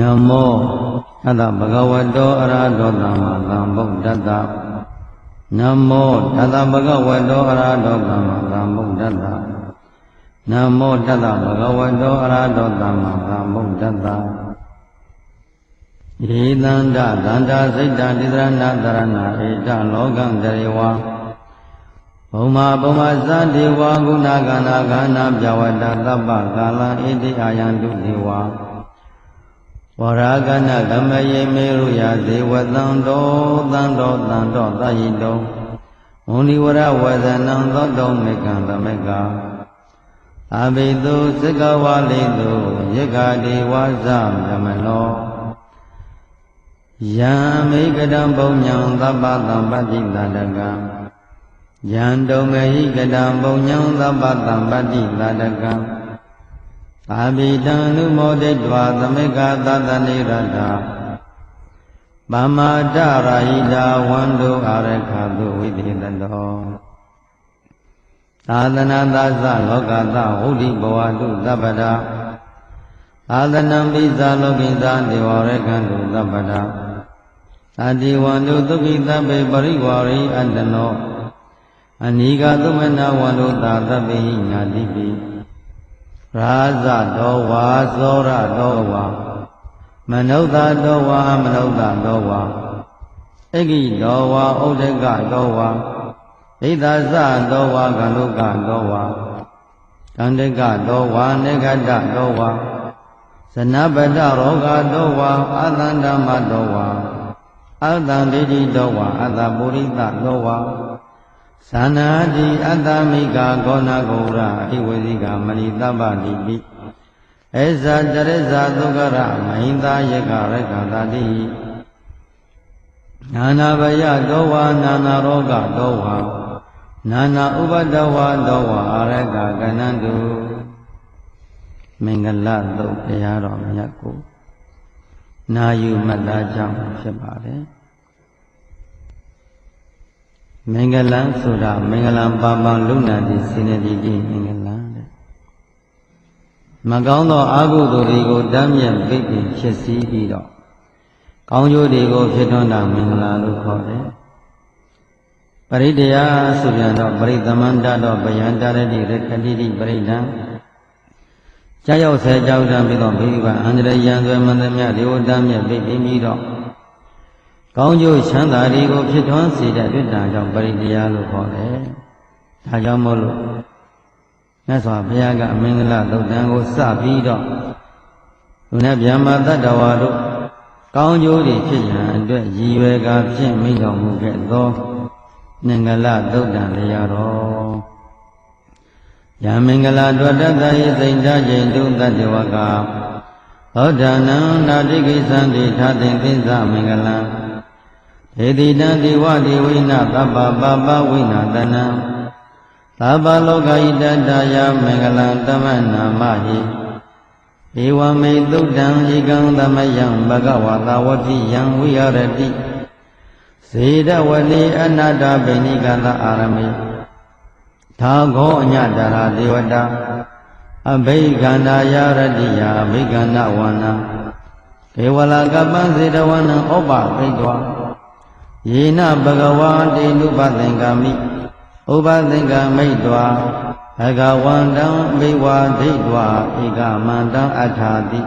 နမောအတ္တဘဂဝတောအရဟတောသမ္မာသမ္ဗုဒ္ဓတ္တနမောတတ္တဘဂဝတောအရဟတောသမ္မာသမ္ဗုဒ္ဓတ္တနမောတတ္တဘဂဝတောအရဟတောသမ္မာသမ္ဗုဒ္ဓတ္တဣသန္တသန္တာစိတ်တတိသရဏတရဏဧတလောကံတရေဝဘုံမာဘုံမာသတိဝါဂုဏကနာခန္ဓာပြဝတ္တသဗ္ဗကာလံဣတိအာယံတုဒေဝ ဝရကနကမယေမေရုယဇေဝတံတောတံတောတံတောသယိတောမုဏိဝရဝဇနံသောတောမေကံသမက္ကာအဘိတုသကဝါလိတုယက္ခဒေဝဇဓမ္မနောယံမေကတံပုံညံသဗ္ဗတံပတ္တိတတကံယံတုံမေဟိကတံပုံညံသဗ္ဗတံပတ္တိတတကံ သာဘိတံနုမောဒိတဝါသမေကသတ္တနိရတပမာဒရာဟိတာဝန္တုအာရခတုဝိသေတတောသာသနာသသလောကသဟုတ်တိဘဝတုသဗ္ဗတာသာသနံပိဇာလောကိသာဒေဝရကံတုသဗ္ဗတာသာတိဝန္တုသုခိသဗ္ဗေပရိဝါရိအတ္တနောအနိကသမဏဝန္တုသာသဗ္ဗေညာတိပိ ရာဇတောဝါသောရတောဝါမနုဿတောဝါမနုဿတောဝါအဂိတောဝါဥဒကတောဝါဣဒသတောဝါကလုကတောဝါကန္တကတောဝါနေခတတောဝါဇနပတရောဂတောဝါအသန္ဓမ္မတောဝါအတံဒိဋ္ဌိတောဝါအတ္တပုရိသတောဝါ သနာတိအတ္တမိကာကောနာဂௌရအိဝဇိကမဏိတပ္ပတိပိဧဇာတရဇာသုခရမဟိန္တာယကရကတာတိနာနာဘယတောဝါနာနာရောဂတောဝါနာနာဥပဒဝါတောဝါအာရကကနန္တုမင်္ဂလသုတ်တရားတော်မြတ်ကိုနာယူမှတ်သားကြောင်းဖြစ်ပါတယ် မင်္ဂလံဆိုတာမင်္ဂလံပါပံလုံနာတိစေနတိတိမင်္ဂလံတဲ့မကောင်းသောအာဟုသူတွေကိုတမ်းမြတ်ပိတ်ပင်ဖြစ်စည်းပြီးတော့ကောင်းကျိုးတွေကိုဖြစ်ထွန်းတာမင်္ဂလာလို့ခေါ်တယ်ပရိတယဆိုပြန်တော့ပရိသမန္တတော့ဗယန္တရတိရခတိတိပရိဒံကြာရောက်ဆဲကြောက်တံပြီးတော့ဘိဗံအန္တရယံသွဲမန္တမြဒေဝတမြတ်ပိတ်ပြီးတော့ ကောင်းကျိုးချမ်းသာတွေကိုဖြစ်ထွန်းစေတဲ့တွေ့တာကြောင့်ပရိတရားလို့ခေါ်တယ်။ဒါကြောင့်မို့လို့မြတ်စွာဘုရားကအမင်္ဂလသုတ်တံကိုစပြီးတော့လူနဲ့ဗျာမတတ္တဝါတို့ကောင်းကျိုးတွေဖြစ်ရန်အတွက်ရည်ရွယ်ကာဖြင့်မိန့်တော်မူခဲ့သောမင်္ဂလသုတ်တံတရားတော်ယမင်္ဂလာတွတ္တသယေစိန်တခြင်းတုတတ္တဝကသောဒနံနာတိကိသံတိထာသင်သင်္သမင်္ဂလံ ဧတိတံဒီဝတိဝိနသဗ္ဗပပဝိနာတနံသဗ္ဗလောကဣတတယမင်္ဂလံတမနာမဟိဧဝမေသုတံဧကံသမယံဘဂဝတာဝတိယံဝိရတိဇေဒဝတိအနာတဗိနိကသအာရမေသာဂောအညတရာဒေဝတာအဘိကန္နာယရတိယအဘိကန္နဝနာကေဝလာကပ္ပံစေတဝနံဩပသိတ္တဝ ယေနဘဂဝါတေနုပသင်္ကာမိဥပသင်္ကာမိတ်တွာဘဂဝန္တံမိဝါဒိဋ္ဌာဧကမန္တံအထာတိ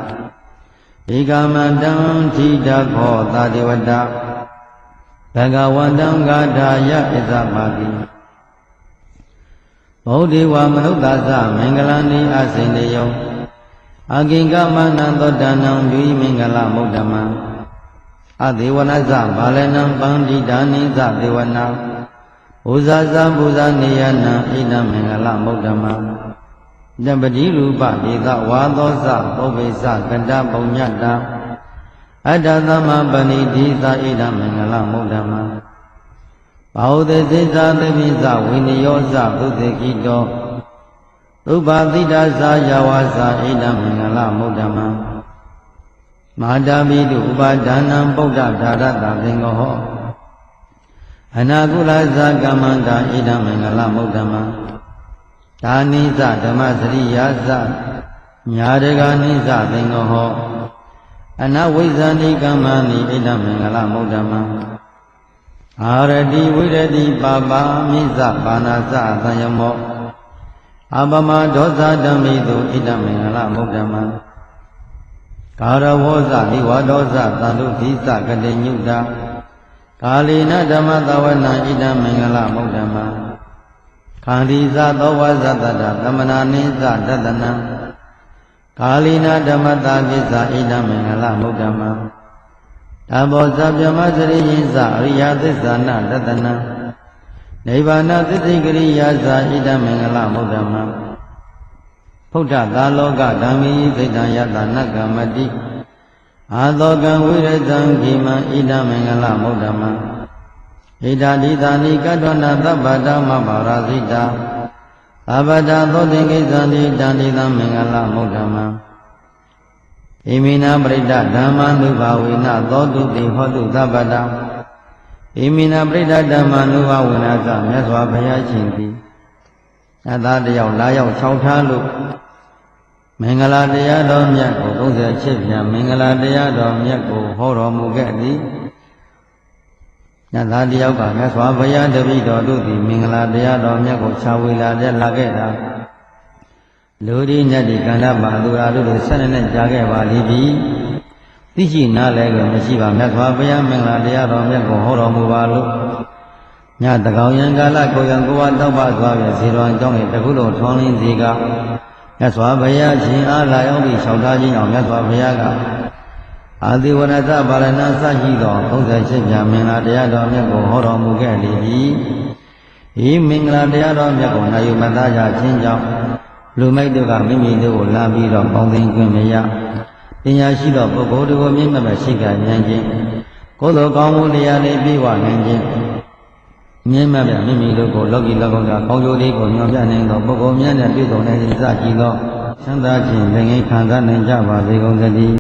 ဧကမန္တံဓိတခောသာဒေဝတာဘဂဝန္တံဂါထာယဣဇပါတိဗုဒ္ဓေဝမနုဿာသမင်္ဂလံနိအစိန်တယောအကိင်္ဂမနံသောတဏံယူမင်္ဂလမုဒ္ဓမံ အဒေဝနာဇဘာလနံပန္တိဒါနိဇဒေဝနာဥဇာဇပူဇာနေယနံဣဒံမင်္ဂလမုဒ္ဓမံတပတိရူပဒေသဝါသောဇပုပ္ပိစကတပုံညတအတ္တသမပဏိတိသာဣဒံမင်္ဂလမုဒ္ဓမံဘာဝတေစိဇာသမိဇဝိနယောဇသုတေကိတောသုဘာတိတာဇာယဝါဇာဣဒံမင်္ဂလမုဒ္ဓမံ မာတာမိတုဥပါဒါနံဗုဒ္ဓဓာရတသင်္ကောအနာကုလဇာကမ္မန္တာဣဒံမင်္ဂလမုဒ္ဓမံဒါနိသဓမ္မစရိယာဇညာရကနိသသင်္ကောအနဝိဇ္ဇာနိကမ္မာနိဣဒမင်္ဂလမௌဓမ္မအာရတိဝိရတိပါပါမိဇပါဏာဇအသံယမောအပမဒောဇဓမ္မိတုဣဒမင်္ဂလမௌဓမ္မ ကာရဝောဇနိဝဒောဇသန္တုသီသကတိညုတာကာလေနဓမ္မသဝနံဣဒမင်္ဂလမௌဓမ္မခန္ဒီဇသောဝဇတတသမနာနိဇတတနံကာလိနာဓမ္မတာကိစ္စဣဒမင်္ဂလမုဒ္ဓမံတဘောဇဗြဟ္မစရိယိဇအရိယသစ္စာနတတနံနိဗ္ဗာနသတိကရိယာဇာဣဒမင်္ဂလမုဒ္ဓမံဖု ဒ္ဓသာလောကဓမ္မိသိတံယတနကမတိအာသောကံဝိရဇံခိမံဣဒမင်္ဂလမုဒ္ဓမံဣဒာတိသာနိကတ္တနာသဗ္ဗတမဘာရာဇိတာသဗ္ဗတာသောတိကိစ္ဆန္တိတန္တိသမင်္ဂလမုဒ္ဓမံဣမိနာပရိဒဓမ္မနုဘာဝေနသောတုတိဟောတုသဗ္ဗတာဣမိနာပရိဒဓမ္မနုဘာဝေနသမြတ်စွာဘုရားရှင်သည်အသာတယောက်လာရောက်၆ထားလို့ မင်္ဂလာတရားတော်မြတ်ကို38ပြန်မင်္ဂလာတရားတော်မြတ်ကိုဟောတော်မူခဲ့သည်ညသာတယောက်ကမြတ်စွာဘုရားတပည့်တော်တို့သည်မင်္ဂလာတရားတော်မြတ်ကိုခြာဝေလာတဲ့လာခဲ့တာလူဒီညတ်ဒီကန္တပါသူရာတို့လိုဆက်နဲ့ကြားခဲ့ပါလိမ့်ပြီသိရှိနားလဲကြမရှိပါမြတ်စွာဘုရားမင်္ဂလာတရားတော်မြတ်ကိုဟောတော်မူပါလို့ညတကောင်ယံကာလကိုယံကိုဝတောက်ပါသွားပြီဇေတော်အကြောင်းရဲ့တခုလိုထွန်လင်းစီက မြတ်စွာဘုရားရှင်အားလာရောက်ပြီးလျှောက်ထားခြင်းကြောင့်မြတ်စွာဘုရားကအာတိဝရသပါရဏစရှိသော38ပြမင်္ဂလာတရားတော်မြတ်ကိုဟောတော်မူခဲ့လေပြီဤမင်္ဂလာတရားတော်မြတ်ကိုနာယူမသားကြခြင်းကြောင့်လူမိုက်တို့ကမိမိတို့ကိုလာပြီးတော့ပေါင်းသိခွင့်မရပညာရှိသောပုဂ္ဂိုလ်တို့ကိုမြင့်မြတ်ရှိကဉာဏ်ချင်းကိုယ်တော်ကောင်းမှုတရားတွေပြည့်ဝနိုင်ခြင်းမြ င့်မြတ်မြမိမိတို့ကိုလောကီလောကုတ္တရာကောင်းကျိုးလေးကိုညွှန်ပြနိုင်သောပုဂ္ဂိုလ်များနဲ့ပြည့်စုံနိုင်သည့်စရှိသောသံသာခြင်းလည်းငယ်ခံစားနိုင်ကြပါစေကုန်သတည်း